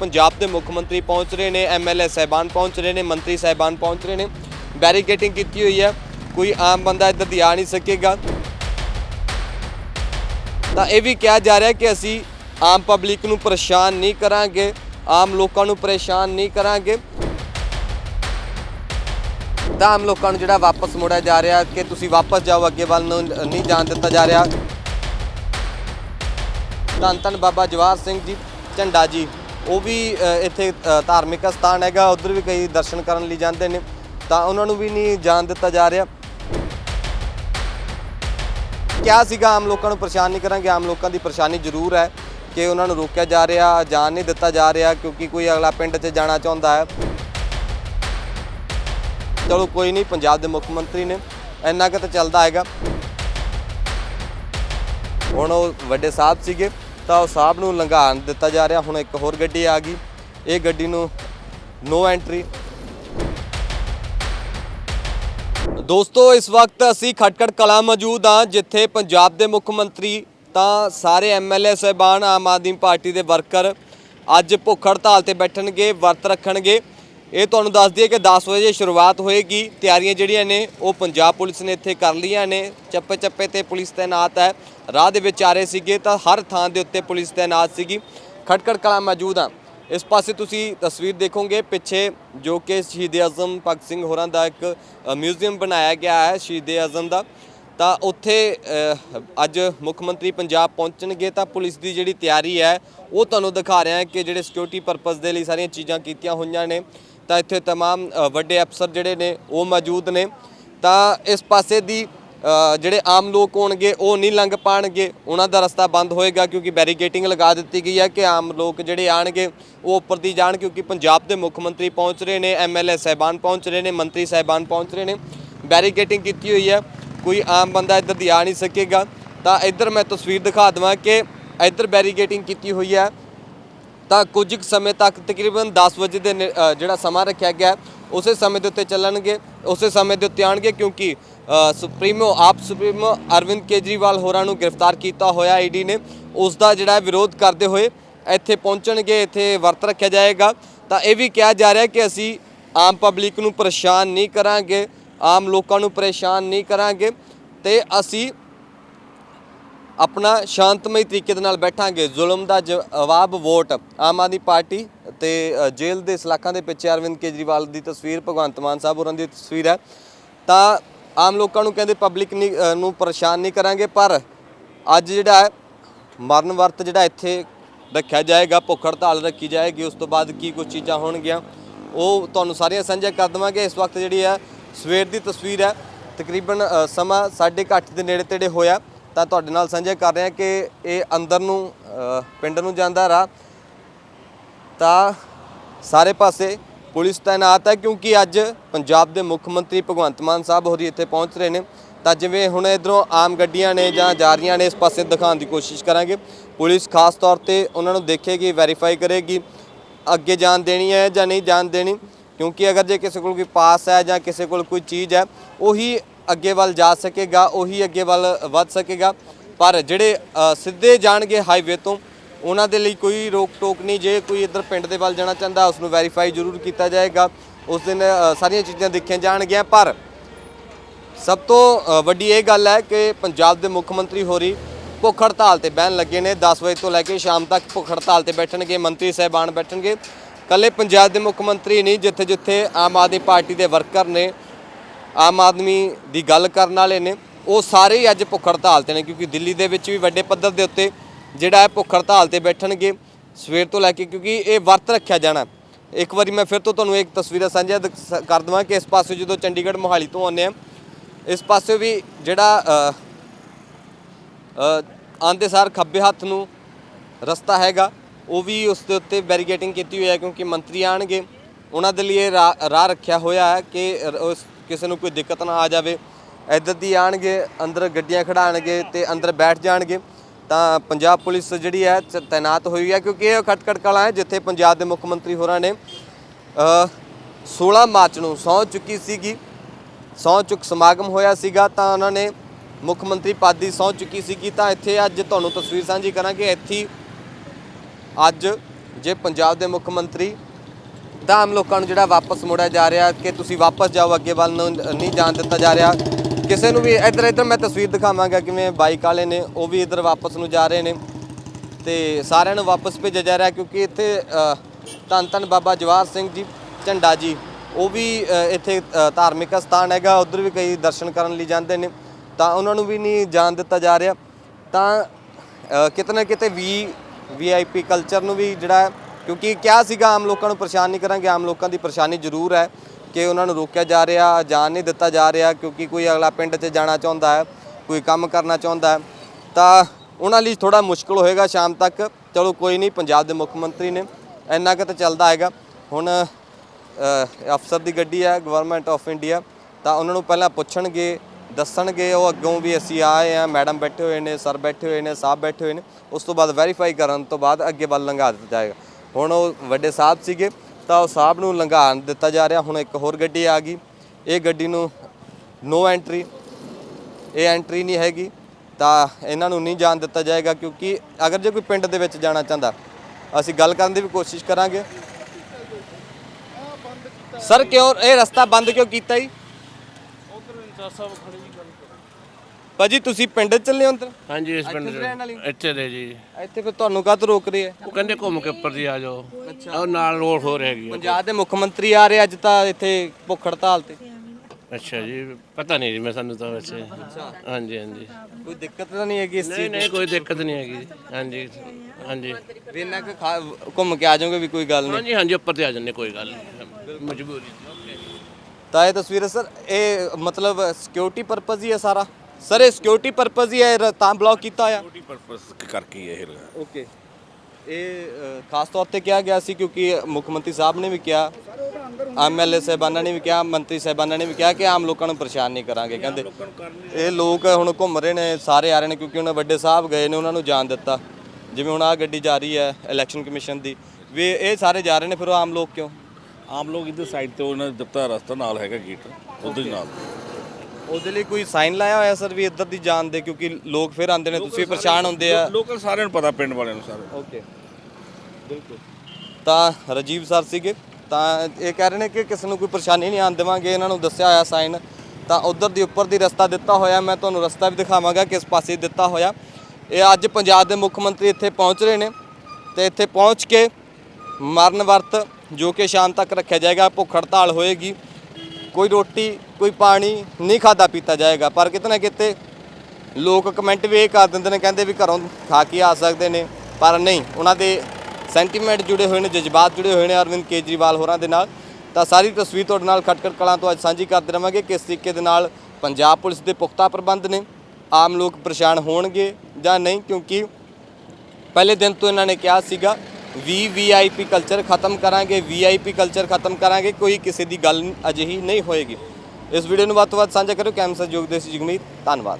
ਪੰਜਾਬ ਦੇ ਮੁੱਖ ਮੰਤਰੀ ਪਹੁੰਚ ਰਹੇ ਨੇ ਐਮਐਲਏ ਸਹਿਬਾਨ ਪਹੁੰਚ ਰਹੇ ਨੇ, ਮੰਤਰੀ ਸਹਿਬਾਨ ਪਹੁੰਚ ਰਹੇ ਨੇ। ਬੈਰੀਕੇਟਿੰਗ ਕੀਤੀ ਹੋਈ ਹੈ, ਕੋਈ ਆਮ ਬੰਦਾ ਇੱਧਰ ਦੀ ਆ ਨਹੀਂ ਸਕੇਗਾ। ਤਾਂ ਇਹ ਵੀ ਕਿਹਾ ਜਾ ਰਿਹਾ ਕਿ ਅਸੀਂ ਆਮ ਪਬਲਿਕ ਨੂੰ ਪਰੇਸ਼ਾਨ ਨਹੀਂ ਕਰਾਂਗੇ, ਆਮ ਲੋਕਾਂ ਨੂੰ ਪਰੇਸ਼ਾਨ ਨਹੀਂ ਕਰਾਂਗੇ। ਤਾਂ ਆਮ ਲੋਕਾਂ ਨੂੰ ਜਿਹੜਾ ਵਾਪਸ ਮੋੜਿਆ ਜਾ ਰਿਹਾ ਕਿ ਤੁਸੀਂ ਵਾਪਸ ਜਾਓ, ਅੱਗੇ ਵੱਲ ਨੂੰ ਨਹੀਂ ਜਾਣ ਦਿੱਤਾ ਜਾ ਰਿਹਾ। ਧੰਨ ਧੰਨ ਬਾਬਾ ਜਵਾਹਰ ਸਿੰਘ ਜੀ, ਝੰਡਾ ਜੀ। ਉਹ ਵੀ ਇੱਥੇ ਧਾਰਮਿਕ ਸਥਾਨ ਹੈਗਾ, ਉਧਰ ਵੀ ਕਈ ਦਰਸ਼ਨ ਕਰਨ ਲਈ ਜਾਂਦੇ ਨੇ। ਤਾਂ ਉਹਨਾਂ ਨੂੰ ਵੀ ਨਹੀਂ ਜਾਣ ਦਿੱਤਾ ਜਾ ਰਿਹਾ। ਕਿਆ ਸੀਗਾ, ਆਮ ਲੋਕਾਂ ਨੂੰ ਪਰੇਸ਼ਾਨ ਨਹੀਂ ਕਰਾਂਗੇ? ਆਮ ਲੋਕਾਂ ਦੀ ਪਰੇਸ਼ਾਨੀ ਜ਼ਰੂਰ ਹੈ ਕਿ ਉਹਨਾਂ ਨੂੰ ਰੋਕਿਆ ਜਾ ਰਿਹਾ ਜਾਣ ਨਹੀਂ ਦਿੱਤਾ ਜਾ ਰਿਹਾ, ਕਿਉਂਕਿ ਕੋਈ ਅਗਲਾ ਪਿੰਡ 'ਚ ਜਾਣਾ ਚਾਹੁੰਦਾ ਹੈ। ਚਲੋ, ਕੋਈ ਨਹੀਂ, ਪੰਜਾਬ ਦੇ ਮੁੱਖ ਮੰਤਰੀ ਨੇ ਇੰਨਾ ਕੁ ਤਾਂ ਚੱਲਦਾ ਹੈਗਾ। ਹੁਣ ਉਹ ਵੱਡੇ ਸਾਹਿਬ ਸੀਗੇ। ਤਾਂ ਉਹ ਸਾਹਿਬ ਨੂੰ ਲੰਘਾਣ ਦਿੱਤਾ ਜਾ ਰਿਹਾ। ਹੁਣ ਇੱਕ ਹੋਰ ਗੱਡੀ ਆ ਗਈ। ਇਹ ਗੱਡੀ ਨੂੰ ਨੋ ਐਂਟਰੀ ਦੋਸਤੋ, ਇਸ ਵਕਤ ਅਸੀਂ ਖਟਕੜ ਕਲਾ ਮੌਜੂਦ ਹਾਂ, ਜਿੱਥੇ ਪੰਜਾਬ ਦੇ ਮੁੱਖ ਮੰਤਰੀ ਤਾਂ ਸਾਰੇ ਐਮਐਲਏ ਸਹਿਬਾਨ, ਆਮ ਆਦਮੀ ਪਾਰਟੀ ਦੇ ਵਰਕਰ ਅੱਜ ਭੁੱਖ ਹੜਤਾਲ ਤੇ ਬੈਠਣਗੇ, ਵਰਤ ਰੱਖਣਗੇ। ਇਹ ਤੁਹਾਨੂੰ ਦੱਸ ਦਈਏ ਕਿ 10 ਵਜੇ ਸ਼ੁਰੂਆਤ ਹੋਏਗੀ। ਤਿਆਰੀਆਂ ਜਿਹੜੀਆਂ ਨੇ, ਉਹ ਪੰਜਾਬ ਪੁਲਿਸ ਨੇ ਇੱਥੇ ਕਰ ਲਈਆਂ ਨੇ। ਚੱਪੇ ਚੱਪੇ ਤੇ ਪੁਲਿਸ ਤਾਇਨਾਤ ਹੈ। ਰਾਹ ਦੇ ਵਿੱਚ ਆ ਰਹੇ ਸੀਗੇ ਤਾਂ ਹਰ ਥਾਂ ਦੇ ਉੱਤੇ ਪੁਲਿਸ ਤਾਇਨਾਤ ਸੀਗੀ। ਖਟਕੜ ਕਲਾ ਮੌਜੂਦ ਹਾਂ। ਇਸ ਪਾਸੇ ਤੁਸੀਂ ਤਸਵੀਰ ਦੇਖੋਗੇ, ਪਿੱਛੇ ਜੋ ਕਿ ਸ਼ਹੀਦ ਅਜ਼ਮ ਭਗਤ ਸਿੰਘ ਹੋਰਾਂ ਦਾ ਇੱਕ ਮਿਊਜ਼ੀਅਮ ਬਣਾਇਆ ਗਿਆ ਹੈ ਸ਼ਹੀਦ ਅਜ਼ਮ ਦਾ। ਤਾਂ ਉੱਥੇ ਅੱਜ ਮੁੱਖ ਮੰਤਰੀ ਪੰਜਾਬ ਪਹੁੰਚਣਗੇ ਤਾਂ ਪੁਲਿਸ ਦੀ ਜਿਹੜੀ ਤਿਆਰੀ ਹੈ, ਉਹ ਤੁਹਾਨੂੰ ਦਿਖਾ ਰਿਹਾ ਕਿ ਜਿਹੜੇ ਸਿਕਿਉਰਿਟੀ ਪਰਪਸ ਦੇ ਲਈ ਸਾਰੀਆਂ ਚੀਜ਼ਾਂ ਕੀਤੀਆਂ ਹੋਈਆਂ ਨੇ। ਤਾਂ ਇੱਥੇ तमाम ਅ, ਵੱਡੇ ਅਫਸਰ ਜਿਹੜੇ ਨੇ ਉਹ ਮੌਜੂਦ ਨੇ ਤਾਂ ਇਸ ਪਾਸੇ ਦੀ ਅ, ਜਿਹੜੇ ਆਮ ਲੋਕ ਹੋਣਗੇ ਉਹ ਨਹੀਂ ਲੰਘ ਪਾਣਗੇ ਉਹਨਾਂ ਦਾ ਰਸਤਾ ਬੰਦ ਹੋਏਗਾ ਕਿਉਂਕਿ ਬੈਰੀਕੇਟਿੰਗ ਲਗਾ ਦਿੱਤੀ ਗਈ ਹੈ ਕਿ ਆਮ ਲੋਕ ਜਿਹੜੇ ਆਣਗੇ ਉਹ ਉੱਪਰ ਦੀ ਜਾਣ ਕਿਉਂਕਿ ਪੰਜਾਬ ਦੇ ਮੁੱਖ ਮੰਤਰੀ ਪਹੁੰਚ ਰਹੇ ਨੇ ਐਮਐਲਏ ਸਹਿਬਾਨ ਪਹੁੰਚ ਰਹੇ ਨੇ ਮੰਤਰੀ ਸਹਿਬਾਨ ਪਹੁੰਚ ਰਹੇ ਨੇ ਬੈਰੀਕੇਟਿੰਗ ਕੀਤੀ ਹੋਈ ਹੈ ਕੋਈ ਆਮ ਬੰਦਾ ਇੱਧਰ ਦੀ ਆ ਨਹੀਂ ਸਕੇਗਾ ਤਾਂ ਇੱਧਰ ਮੈਂ ਤਸਵੀਰ ਦਿਖਾ ਦਵਾਂ ਕਿ ਇੱਧਰ ਬੈਰੀਕੇਟਿੰਗ ਕੀਤੀ ਹੋਈ ਹੈ ਤਾਂ ਕੁਝ ਕੁ ਸਮੇਂ ਤੱਕ ਤਕਰੀਬਨ 10 ਵਜੇ ਦੇ ਨੇ- ਅ, ਜਿਹੜਾ ਸਮਾਂ ਰੱਖਿਆ ਗਿਆ ਹੈ, ਉਸੇ ਸਮੇਂ ਦੇ ਉੱਤੇ ਚੱਲਣਗੇ ਉਸੇ ਸਮੇਂ ਦੇ ਉੱਤੇ ਆਣਗੇ ਕਿਉਂਕਿ ਅ, ਸੁਪਰੀਮੋ ਆਪ ਸੁਪਰੀਮੋ ਅਰਵਿੰਦ ਕੇਜਰੀਵਾਲ ਹੋਰਾਂ ਨੂੰ ਗ੍ਰਿਫਤਾਰ ਕੀਤਾ ਹੋਇਆ ਈਡੀ ਨੇ। ਉਸ ਦਾ ਜਿਹੜਾ ਹੈ ਵਿਰੋਧ ਕਰਦੇ ਹੋਏ ਇੱਥੇ ਪਹੁੰਚਣਗੇ ਇੱਥੇ ਵਰਤ ਰੱਖਿਆ ਜਾਏਗਾ। ਤਾਂ ਇਹ ਵੀ ਕਿਹਾ ਜਾ ਰਿਹਾ ਕਿ ਅਸੀਂ ਆਮ ਪਬਲਿਕ ਨੂੰ ਪਰੇਸ਼ਾਨ ਨਹੀਂ ਕਰਾਂਗੇ ਆਮ ਲੋਕਾਂ ਨੂੰ ਪਰੇਸ਼ਾਨ ਨਹੀਂ ਕਰਾਂਗੇ ਤੇ ਅਸੀਂ ਆਪਣਾ ਸ਼ਾਂਤਮਈ ਤਰੀਕੇ ਦੇ ਨਾਲ ਬੈਠਾਂਗੇ। ਜ਼ੁਲਮ ਦਾ ਜਵਾਬ ਵੋਟ ਆਮ ਆਦਮੀ ਪਾਰਟੀ ਤੇ ਜੇਲ੍ਹ ਦੇ ਸਲਾਖਾਂ ਦੇ ਪਿੱਛੇ ਅਰਵਿੰਦ ਕੇਜਰੀਵਾਲ ਦੀ ਤਸਵੀਰ ਭਗਵੰਤ ਮਾਨ ਸਾਹਿਬ ਹੋਰਾਂ ਦੀ ਤਸਵੀਰ ਹੈ। ਤਾਂ ਆਮ ਲੋਕਾਂ ਨੂੰ ਕਹਿੰਦੇ ਪਬਲਿਕ ਨੂੰ ਪਰੇਸ਼ਾਨ ਨਹੀਂ ਕਰਾਂਗੇ ਪਰ ਅੱਜ ਜਿਹੜਾ ਮਰਨ ਵਰਤ ਜਿਹੜਾ ਇੱਥੇ ਰੱਖਿਆ ਜਾਏਗਾ ਭੁੱਖ ਹੜਤਾਲ ਰੱਖੀ ਜਾਏਗੀ ਉਸ ਤੋਂ ਬਾਅਦ ਕੀ ਕੁਝ ਚੀਜ਼ਾਂ ਹੋਣਗੀਆਂ ਉਹ ਤੁਹਾਨੂੰ ਸਾਰੀਆਂ ਸਾਂਝਾ ਕਰ ਦੇਵਾਂਗੇ। ਇਸ ਵਕਤ ਜਿਹੜੀ ਹੈ ਸਵੇਰ ਦੀ ਤਸਵੀਰ ਹੈ ਤਕਰੀਬਨ ਅ, ਸਮਾਂ 8:30 ਦੇ ਨੇੜੇ ਤੇੜੇ ਹੋਇਆ। ਤਾਂ ਤੁਹਾਡੇ ਨਾਲ ਸਾਂਝੇ ਕਰ ਰਹੇ ਹਾਂ ਕਿ ਇਹ ਅੰਦਰ ਨੂੰ ਪਿੰਡ ਨੂੰ ਜਾਂਦਾ ਰਾਹ ਤਾਂ ਸਾਰੇ ਪਾਸੇ ਪੁਲਿਸ ਤਾਇਨਾਤ ਹੈ ਕਿਉਂਕਿ ਅੱਜ ਪੰਜਾਬ ਦੇ ਮੁੱਖ ਮੰਤਰੀ ਭਗਵੰਤ ਮਾਨ ਸਾਹਿਬ ਹੋਰੀ ਇੱਥੇ ਪਹੁੰਚ ਰਹੇ ਨੇ। ਤਾਂ ਜਿਵੇਂ ਹੁਣ ਇਧਰੋਂ ਆਮ ਗੱਡੀਆਂ ਨੇ ਜਾਂ ਜਾ ਰਹੀਆਂ ਨੇ, ਇਸ ਪਾਸੇ ਦਿਖਾਉਣ ਦੀ ਕੋਸ਼ਿਸ਼ ਕਰਾਂਗੇ। ਪੁਲਿਸ ਖਾਸ ਤੌਰ ਤੇ ਉਹਨਾਂ ਨੂੰ ਦੇਖੇਗੀ, ਵੈਰੀਫਾਈ ਕਰੇਗੀ, ਅੱਗੇ ਜਾਣ ਦੇਣੀ ਹੈ ਜਾਂ ਨਹੀਂ ਜਾਣ ਦੇਣੀ। ਕਿਉਂਕਿ ਅਗਰ ਜੇ ਕਿਸੇ ਕੋਲ ਕੋਈ ਪਾਸ ਹੈ ਜਾਂ ਕਿਸੇ ਕੋਲ ਕੋਈ ਚੀਜ਼ ਹੈ, ਉਹੀ ਅੱਗੇ ਵੱਲ ਜਾ ਸਕੇਗਾ, ਉਹੀ ਅੱਗੇ ਵੱਲ ਵੱਧ ਸਕੇਗਾ। ਪਰ ਜਿਹੜੇ ਸਿੱਧੇ ਜਾਣਗੇ ਹਾਈਵੇ ਤੋਂ, ਉਹਨਾਂ ਦੇ ਲਈ ਕੋਈ ਰੋਕ ਟੋਕ ਨਹੀਂ। ਜੇ ਕੋਈ ਇੱਧਰ ਪਿੰਡ ਦੇ ਵੱਲ ਜਾਣਾ ਚਾਹੁੰਦਾ ਉਸ ਨੂੰ ਵੈਰੀਫਾਈ ਜ਼ਰੂਰ ਕੀਤਾ ਜਾਏਗਾ। ਉਸ ਦਿਨ ਸਾਰੀਆਂ ਚੀਜ਼ਾਂ ਦੇਖੀਆਂ ਜਾਣਗੀਆਂ। ਪਰ ਸਭ ਤੋਂ ਵੱਡੀ ਇਹ ਗੱਲ ਹੈ ਕਿ ਪੰਜਾਬ ਦੇ ਮੁੱਖ ਮੰਤਰੀ ਹੋਰੀ ਭੁੱਖ ਹੜਤਾਲ ਤੇ ਬਹਿਣ ਲੱਗੇ ਨੇ। 10 ਵਜੇ ਤੋਂ ਲੈ ਕੇ ਸ਼ਾਮ ਤੱਕ ਭੁੱਖ ਹੜਤਾਲ ਤੇ ਬੈਠਣਗੇ, ਮੰਤਰੀ ਸਹਿਬਾਨ ਬੈਠਣਗੇ। ਕੱਲੇ ਪੰਜਾਬ ਦੇ ਮੁੱਖ ਮੰਤਰੀ ਨਹੀਂ ਜਿੱਥੇ ਜਿੱਥੇ ਆਮ ਆਦਮੀ ਪਾਰਟੀ ਦੇ ਵਰਕਰ ਨੇ। ਆਮ ਆਦਮੀ ਦੀ ਗੱਲ ਕਰਨ ਵਾਲੇ ਨੇ ਉਹ ਸਾਰੇ ਹੀ ਅੱਜ ਭੁੱਖ ਹੜਤਾਲ ਤੇ ਨੇ ਕਿਉਂਕਿ ਦਿੱਲੀ ਦੇ ਵਿੱਚ ਵੀ ਵੱਡੇ ਪੱਧਰ ਦੇ ਉੱਤੇ ਜਿਹੜਾ ਹੈ ਭੁੱਖ ਹੜਤਾਲ ਤੇ ਬੈਠਣਗੇ ਸਵੇਰ ਤੋਂ ਲੈ ਕੇ ਕਿਉਂਕਿ ਇਹ ਵਰਤ ਰੱਖਿਆ ਜਾਣਾ ਇੱਕ ਵਾਰੀ ਮੈਂ ਫਿਰ ਤੋਂ ਤੁਹਾਨੂੰ ਇੱਕ ਤਸਵੀਰ ਸਾਂਝਾ ਦ- ਸ- ਕਰ ਦਵਾਂ ਕਿ ਇਸ ਪਾਸੇ ਜਦੋਂ ਚੰਡੀਗੜ੍ਹ ਮੋਹਾਲੀ ਤੋਂ ਆਉਂਦੇ ਆ ਇਸ ਪਾਸੇ ਵੀ ਜਿਹੜਾ ਅ, ਅ, ਆਉਂਦੇ ਸਾਰ ਖੱਬੇ ਹੱਥ ਨੂੰ ਰਸਤਾ ਹੈਗਾ ਉਹ ਵੀ ਉਸ ਦੇ ਉੱਤੇ ਬੈਰੀਕੇਟਿੰਗ ਕੀਤੀ ਹੋਈ ਹੈ ਕਿਉਂਕਿ ਮੰਤਰੀ ਆਣਗੇ। ਉਹਨਾਂ ਦੇ ਲਈ ਇਹ ਰਾਹ ਰਾਹ ਰੱਖਿਆ ਹੋਇਆ ਹੈ ਕਿ ਰ- ਉਸ ਕਿਸੇ ਨੂੰ ਕੋਈ ਦਿੱਕਤ ਨਾ ਆ ਜਾਵੇ। ਇੱਧਰ ਦੀ ਆਣਗੇ ਅੰਦਰ ਗੱਡੀਆਂ ਖੜਾਣਗੇ ਤੇ ਅੰਦਰ ਬੈਠ ਜਾਣਗੇ। ਤਾਂ ਪੰਜਾਬ ਪੁਲਿਸ ਜਿਹੜੀ ਹੈ ਤਾਇਨਾਤ ਹੋਈ ਹੈ ਕਿਉਂਕਿ ਇਹ ਖਟਕੜ ਕਲਾਂ ਹੈ ਜਿੱਥੇ ਪੰਜਾਬ ਦੇ ਮੁੱਖ ਮੰਤਰੀ ਹੋਰਾਂ ਨੇ ਅ, 16 ਮਾਰਚ ਨੂੰ ਸਹੁੰ ਚੁੱਕੀ ਸੀਗੀ। ਸਹੁੰ ਚੁੱਕ ਸਮਾਗਮ ਹੋਇਆ ਸੀਗਾ ਤਾਂ ਉਹਨਾਂ ਨੇ ਮੁੱਖ ਮੰਤਰੀ ਪਦ ਦੀ ਸਹੁੰ ਚੁੱਕੀ ਸੀਗੀ। ਤਾਂ ਇੱਥੇ ਅੱਜ ਤੁਹਾਨੂੰ ਤਸਵੀਰ ਸਾਂਝੀ ਕਰਾਂਗੇ। ਇੱਥੇ ਅੱਜ ਜੇ ਪੰਜਾਬ ਦੇ ਮੁੱਖ ਮੰਤਰੀ ਤਾਂ ਆਮ ਲੋਕਾਂ ਨੂੰ ਜਿਹੜਾ ਵਾਪਸ ਮੋੜਿਆ ਜਾ ਰਿਹਾ ਕਿ ਤੁਸੀਂ ਵਾਪਸ ਜਾਓ, ਅੱਗੇ ਵੱਲ ਨੂੰ ਨਹੀਂ ਜਾਣ ਦਿੱਤਾ ਜਾ ਰਿਹਾ। ਕਿਸੇ ਨੂੰ ਵੀ ਇੱਧਰ ਇੱਧਰ ਮੈਂ ਤਸਵੀਰ ਦਿਖਾਵਾਂਗਾ ਕਿਵੇਂ ਬਾਈਕ ਵਾਲੇ ਨੇ, ਉਹ ਵੀ ਇੱਧਰ ਵਾਪਸ ਨੂੰ ਜਾ ਰਹੇ ਨੇ। ਤੇ ਸਾਰਿਆਂ ਨੂੰ ਵਾਪਸ ਭੇਜਿਆ ਜਾ ਰਿਹਾ ਕਿਉਂਕਿ ਇੱਥੇ ਧੰਨ ਧੰਨ ਬਾਬਾ ਜਵਾਹਰ ਸਿੰਘ ਜੀ ਝੰਡਾ ਜੀ, ਉਹ ਵੀ ਇੱਥੇ ਧਾਰਮਿਕ ਸਥਾਨ ਹੈਗਾ, ਉਧਰ ਵੀ ਕਈ ਦਰਸ਼ਨ ਕਰਨ ਲਈ ਜਾਂਦੇ ਨੇ। ਤਾਂ ਉਹਨਾਂ ਨੂੰ ਵੀ ਨਹੀਂ ਜਾਣ ਦਿੱਤਾ ਜਾ ਰਿਹਾ। ਤਾਂ ਕਿਤੇ ਨਾ ਕਿਤੇ ਵੀ ਵੀਆਈਪੀ ਕਲਚਰ ਨੂੰ ਵੀ ਜਿਹੜਾ ਕਿਉਂਕਿ ਕਿਹਾ ਸੀਗਾ, ਆਮ ਲੋਕਾਂ ਨੂੰ ਪਰੇਸ਼ਾਨ ਨਹੀਂ ਕਰਾਂਗੇ, ਆਮ ਲੋਕਾਂ ਦੀ ਪਰੇਸ਼ਾਨੀ ਜ਼ਰੂਰ ਹੈ ਕਿ ਉਹਨਾਂ ਨੂੰ ਰੋਕਿਆ ਜਾ ਰਿਹਾ, ਜਾਣ ਨਹੀਂ ਦਿੱਤਾ ਜਾ ਰਿਹਾ, ਕਿਉਂਕਿ ਕੋਈ ਅਗਲਾ ਪਿੰਡ 'ਚ ਜਾਣਾ ਚਾਹੁੰਦਾ ਹੈ, ਕੋਈ ਕੰਮ ਕਰਨਾ ਚਾਹੁੰਦਾ ਹੈ, ਤਾਂ ਉਹਨਾਂ ਲਈ ਥੋੜਾ ਮੁਸ਼ਕਲ ਹੋਏਗਾ ਸ਼ਾਮ ਤੱਕ। ਚਲੋ ਕੋਈ ਨਹੀਂ, ਪੰਜਾਬ ਦੇ ਮੁੱਖ ਮੰਤਰੀ ਨੇ ਇੰਨਾ ਕੁ ਤਾਂ ਚੱਲਦਾ ਹੈਗਾ। ਹੁਣ ਅਫਸਰ ਦੀ ਗੱਡੀ ਹੈ ਗਵਰਨਮੈਂਟ ਆਫ ਇੰਡੀਆ ਤਾਂ ਉਹਨਾਂ ਨੂੰ ਪਹਿਲਾਂ ਪੁੱਛਣਗੇ, ਦੱਸਣਗੇ, ਉਹ ਅੱਗੋਂ ਵੀ ਅਸੀਂ ਆਏ ਆ ਮੈਡਮ ਬੈਠੇ ਹੋਏ ਨੇ, ਸਰ ਬੈਠੇ ਹੋਏ ਨੇ, ਸਾਹਿਬ ਬੈਠੇ ਹੋਏ ਨੇ, ਉਸ ਤੋਂ ਬਾਅਦ ਵੈਰੀਫਾਈ ਕਰਨ ਤੋਂ ਬਾਅਦ ਅੱਗੇ ਵੱਲ ਲੰਘਾ ਦਿੱਤਾ ਜਾਏਗਾ। ਹੁਣ ਉਹ ਵੱਡੇ ਸਾਹਿਬ ਸੀਗੇ ਤਾਂ ਉਹ ਸਾਹਿਬ ਨੂੰ ਲੰਘਾਣ ਦਿੱਤਾ ਜਾ ਰਿਹਾ। ਹੁਣ ਇੱਕ ਹੋਰ ਗੱਡੀ ਆ ਗਈ। ਇਹ ਗੱਡੀ ਨੂੰ ਨੋ ਐਂਟਰੀ ਇਹ ਐਂਟਰੀ ਨਹੀਂ ਹੈਗੀ। ਤਾਂ ਇਹਨਾਂ ਨੂੰ ਨਹੀਂ ਜਾਣ ਦਿੱਤਾ ਜਾਏਗਾ ਕਿਉਂਕਿ ਅਗਰ ਜੇ ਕੋਈ ਪਿੰਡ ਦੇ ਵਿੱਚ ਜਾਣਾ ਚਾਹੁੰਦਾ ਅਸੀਂ ਗੱਲ ਕਰਨ ਦੀ ਵੀ ਕੋਸ਼ਿਸ਼ ਕਰਾਂਗੇ। ਸਰ ਕਿਉਂ? ਇਹ ਰਸਤਾ ਬੰਦ ਕਿਉਂ ਕੀਤਾ ਜੀ। ਭਾਜੀ ਤੁਸੀਂ ਪਿੰਡ ਚ ਚੱਲੇ ਹੋ ਅੰਦਰ? ਹਾਂਜੀ ਇਸ ਪਿੰਡ ਇੱਥੇ ਰਹਿਣ ਵਾਲੀ? ਦੇ ਇੱਥੇ ਦੇ ਜੀ। ਇੱਥੇ ਫਿਰ ਤੁਹਾਨੂੰ ਕਾਹ ਤੋਂ ਰੋਕ ਰਹੀ ਹੈ ਉਹ ਕਹਿੰਦੇ ਘੁੰਮ ਕੇ ਉੱਪਰ ਦੀ ਆ ਜਾਓ। ਉਹ ਨਾਲ ਰੋਡ ਹੋ ਰਹੀ ਹੈ ਪੰਜਾਬ ਦੇ ਮੁੱਖ ਮੰਤਰੀ ਆ ਰਹੇ ਅੱਜ ਤਾਂ ਇੱਥੇ ਭੁੱਖ ਹੜਤਾਲ ਤੇ। ਅੱਛਾ ਜੀ ਪਤਾ ਨਹੀਂ ਜੀ ਮੈਂ ਸਾਨੂੰ ਤਾਂ ਵੈਸੇ। ਹਾਂਜੀ ਹਾਂਜੀ। ਕੋਈ ਦਿੱਕਤ ਤਾਂ ਨਹੀਂ ਹੈਗੀ ਇਸ ਨਹੀਂ ਨਹੀਂ ਕੋਈ ਦਿੱਕਤ ਨਹੀਂ ਹੈਗੀ। ਹਾਂਜੀ ਹਾਂਜੀ। ਵੀ ਇੰਨਾ ਕੁ ਖਾ- ਘੁੰਮ ਕੇ ਆ ਜਾਓਗੇ ਵੀ ਕੋਈ ਗੱਲ ਨਹੀਂ? ਹਾਂਜੀ ਹਾਂਜੀ ਉੱਪਰ ਤੇ ਆ ਜੰਨੇ ਕੋਈ ਗੱਲ ਨਹੀਂ। ਮਜਬੂਰੀ। ਤਾਂ ਇਹ ਤਸਵੀਰ ਹੈ ਸਰ ਇਹ ਮਤਲਬ ਸਿਕਿਉਰਿਟੀ ਪਰਪਸ ਹੀ ਹੈ ਸਾਰਾ? ਸਰ ਇਹ ਸਿਕਿਉਰਿਟੀ ਪਰਪਸ ਹੀ ਹੈ ਤਾਂ ਬਲੌਕ ਕੀਤਾ ਹੋਇਆ। ਛੋਟੀ ਪਰਪਸ ਕਰਕੇ ਇਹ ਹੈਗਾ ਓਕੇ ਇਹ ਅ, ਖਾਸ ਤੌਰ ਤੇ ਕਿਹਾ ਗਿਆ ਸੀ ਕਿਉਂਕਿ ਮੁੱਖ ਮੰਤਰੀ ਸਾਹਿਬ ਨੇ ਵੀ ਕਿਹਾ ਐਮਐਲਏ ਸਾਹਿਬਾਨਾਂ ਨੇ ਵੀ ਕਿਹਾ ਮੰਤਰੀ ਸਾਹਿਬਾਨਾਂ ਨੇ ਵੀ ਕਿਹਾ ਕਿ ਆਮ ਲੋਕਾਂ ਨੂੰ ਪਰੇਸ਼ਾਨ ਨਹੀਂ ਕਰਾਂਗੇ। ਕਹਿੰਦੇ ਇਹ ਲੋਕ ਹੁਣ ਘੁੰਮ ਰਹੇ ਨੇ ਸਾਰੇ ਆ ਰਹੇ ਨੇ ਕਿਉਂਕਿ ਉਹਨਾਂ ਵੱਡੇ ਸਾਹਿਬ ਗਏ ਨੇ ਉਹਨਾਂ ਨੂੰ ਜਾਣ ਦਿੱਤਾ। ਜਿਵੇਂ ਹੁਣ ਆ ਗੱਡੀ ਜਾ ਰਹੀ ਹੈ ਇਲੈਕਸ਼ਨ ਕਮਿਸ਼ਨ ਦੀ। ਵੀ ਇਹ ਸਾਰੇ ਜਾ ਰਹੇ ਨੇ ਫਿਰ ਉਹ ਆਮ ਲੋਕ ਕਿਉਂ? ਆਮ ਲੋਕ ਇੱਧਰ ਸਾਈਡ ਤੇ ਉਹਨਾਂ ਨੇ ਦਿੱਤਾ ਰਸਤਾ ਨਾਲ ਹੈਗਾ ਗੇਟ ਉਧਰ ਹੀ ਨਾਲ। ਉਹਦੇ ਲਈ ਕੋਈ ਸਾਈਨ ਲਾਇਆ ਹੋਇਆ ਸਰ ਵੀ ਇੱਧਰ ਦੀ ਜਾਣ ਦੇ? ਕਿਉਂਕਿ ਲੋਕ ਫਿਰ ਆਉਂਦੇ ਨੇ ਤੁਸੀਂ ਪਰੇਸ਼ਾਨ ਹੁੰਦੇ ਆ। ਲੋਕਲ ਸਾਰਿਆਂ ਨੂੰ ਪਤਾ ਪਿੰਡ ਵਾਲਿਆਂ ਨੂੰ ਸਾਰੇ। ਓਕੇ ਬਿਲਕੁਲ। ਤਾਂ ਰਾਜੀਵ ਸਰ ਸੀਗੇ। ਤਾਂ ਇਹ ਕਹਿ ਰਹੇ ਨੇ ਕਿ ਕਿਸੇ ਨੂੰ ਕੋਈ ਪਰੇਸ਼ਾਨੀ ਨਹੀਂ ਆਉਣ ਦੇਵਾਂਗੇ। ਇਹਨਾਂ ਨੂੰ ਦੱਸਿਆ ਹੋਇਆ ਸਾਈਨ ਤਾਂ ਉਧਰ ਦੀ ਉੱਪਰ ਦੀ ਰਸਤਾ ਦਿੱਤਾ ਹੋਇਆ। ਮੈਂ ਤੁਹਾਨੂੰ ਰਸਤਾ ਵੀ ਦਿਖਾਵਾਂਗਾ ਕਿਸ ਪਾਸੇ ਦਿੱਤਾ ਹੋਇਆ। ਇਹ ਅੱਜ ਪੰਜਾਬ ਦੇ ਮੁੱਖ ਮੰਤਰੀ ਇੱਥੇ ਪਹੁੰਚ ਰਹੇ ਨੇ। ਤੇ ਇੱਥੇ ਪਹੁੰਚ ਕੇ ਮਰਨ ਵਰਤ ਜੋ ਕਿ ਸ਼ਾਮ ਤੱਕ ਰੱਖਿਆ ਜਾਏਗਾ। ਭੁੱਖ ਹੜਤਾਲ ਹੋਏਗੀ। ਕੋਈ ਰੋਟੀ, ਕੋਈ ਪਾਣੀ ਨਹੀਂ ਖਾਦਾ ਪੀਤਾ ਜਾਏਗਾ। ਪਰ ਕਿਤੇ ਨਾ ਕਿਤੇ ਲੋਕ ਕਮੈਂਟ ਵੀ ਇਹ ਕਰ ਦਿੰਦੇ ਨੇ, ਕਹਿੰਦੇ ਵੀ ਘਰੋਂ ਖਾ ਕੇ ਆ ਸਕਦੇ ਨੇ। ਪਰ ਨਹੀਂ, ਉਹਨਾਂ ਦੇ ਸੈਂਟੀਮੈਂਟ ਜੁੜੇ ਹੋਏ ਨੇ, ਜਜ਼ਬਾਤ ਜੁੜੇ ਹੋਏ ਨੇ ਅਰਵਿੰਦ ਕੇਜਰੀਵਾਲ ਹੋਰਾਂ ਦੇ ਨਾਲ। ਤਾਂ ਸਾਰੀ ਤਸਵੀਰ ਤੁਹਾਡੇ ਨਾਲ ਖਟਕੜ ਕਲਾਂ ਤੋਂ ਅੱਜ ਸਾਂਝੀ ਕਰਦੇ ਰਵਾਂਗੇ ਕਿਸ ਤਰੀਕੇ ਦੇ ਨਾਲ ਪੰਜਾਬ ਪੁਲਿਸ ਦੇ ਪੁਖਤਾ ਪ੍ਰਬੰਧ ਨੇ, ਆਮ ਲੋਕ ਪਰੇਸ਼ਾਨ ਹੋਣਗੇ ਜਾਂ ਨਹੀਂ, ਕਿਉਂਕਿ ਪਹਿਲੇ ਦਿਨ ਤੋਂ ਇਹਨਾਂ ਨੇ ਕਿਹਾ ਸੀਗਾ ਵੀ ਵੀਆਈਪੀ ਕਲਚਰ ਖਤਮ ਕਰਾਂਗੇ ਵੀਆਈਪੀ ਕਲਚਰ ਖਤਮ ਕਰਾਂਗੇ, ਕੋਈ ਕਿਸੇ ਦੀ ਗੱਲ ਅਜਿਹੀ ਨਹੀਂ ਹੋਏਗੀ। ਇਸ ਵੀਡੀਓ ਨੂੰ ਵੱਧ ਤੋਂ ਵੱਧ ਸਾਂਝਾ ਕਰੋ। ਕੈਮਸਾ ਜੋਗਦੇਸ਼ ਜਗਮੀਤ। ਧੰਨਵਾਦ।